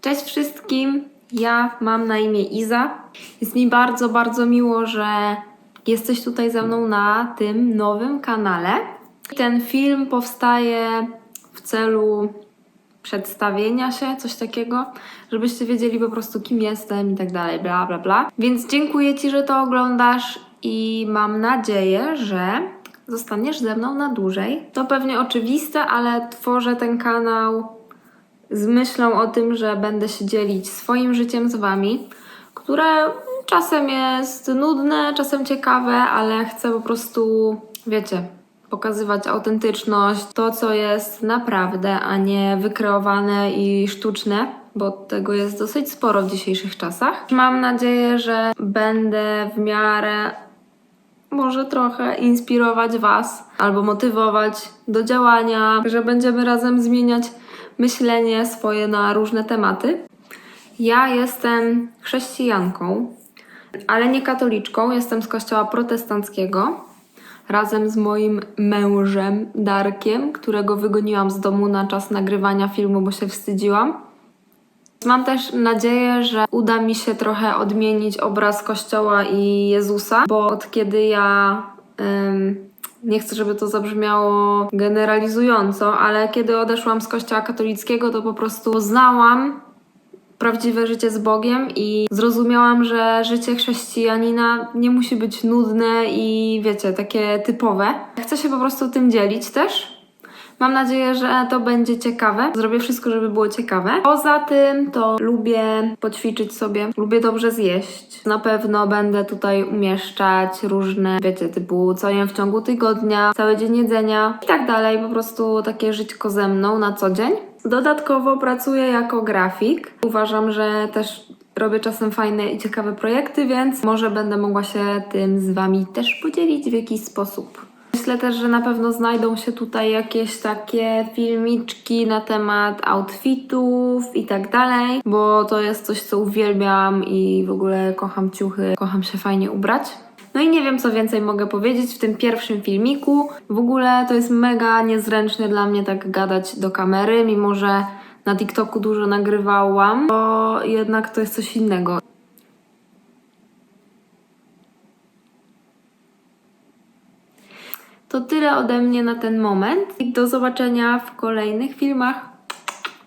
Cześć wszystkim, ja mam na imię Iza. Jest mi bardzo, bardzo miło, że jesteś tutaj ze mną na tym nowym kanale. Ten film powstaje w celu przedstawienia się, coś takiego, żebyście wiedzieli po prostu kim jestem i tak dalej, bla bla bla. Więc dziękuję Ci, że to oglądasz i mam nadzieję, że zostaniesz ze mną na dłużej. To pewnie oczywiste, ale tworzę ten kanał z myślą o tym, że będę się dzielić swoim życiem z Wami, które czasem jest nudne, czasem ciekawe, ale chcę po prostu, wiecie, pokazywać autentyczność, to co jest naprawdę, a nie wykreowane i sztuczne, bo tego jest dosyć sporo w dzisiejszych czasach. Mam nadzieję, że będę w miarę może trochę inspirować Was albo motywować do działania, że będziemy razem zmieniać myślenie swoje na różne tematy. Ja jestem chrześcijanką, ale nie katoliczką, jestem z kościoła protestanckiego. Razem z moim mężem Darkiem, którego wygoniłam z domu na czas nagrywania filmu, bo się wstydziłam. Mam też nadzieję, że uda mi się trochę odmienić obraz Kościoła i Jezusa, bo od kiedy ja. em, nie chcę, żeby to zabrzmiało generalizująco, ale kiedy odeszłam z Kościoła katolickiego, to po prostu poznałam prawdziwe życie z Bogiem i zrozumiałam, że życie chrześcijanina nie musi być nudne i wiecie, takie typowe. Chcę się po prostu tym dzielić też. Mam nadzieję, że to będzie ciekawe. Zrobię wszystko, żeby było ciekawe. Poza tym to lubię poćwiczyć sobie, lubię dobrze zjeść. Na pewno będę tutaj umieszczać różne, wiecie, typu co jem w ciągu tygodnia, cały dzień jedzenia i tak dalej. Po prostu takie żyćko ze mną na co dzień. Dodatkowo pracuję jako grafik. Uważam, że też robię czasem fajne i ciekawe projekty, więc może będę mogła się tym z Wami też podzielić w jakiś sposób. Myślę też, że na pewno znajdą się tutaj jakieś takie filmiczki na temat outfitów i tak dalej, bo to jest coś, co uwielbiam i w ogóle kocham ciuchy, kocham się fajnie ubrać. No i nie wiem, co więcej mogę powiedzieć w tym pierwszym filmiku. W ogóle to jest mega niezręczne dla mnie tak gadać do kamery, mimo że na TikToku dużo nagrywałam, bo jednak to jest coś innego. To tyle ode mnie na ten moment. I do zobaczenia w kolejnych filmach.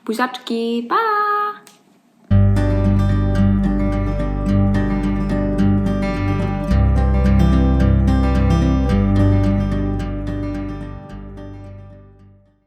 Buziaczki, pa!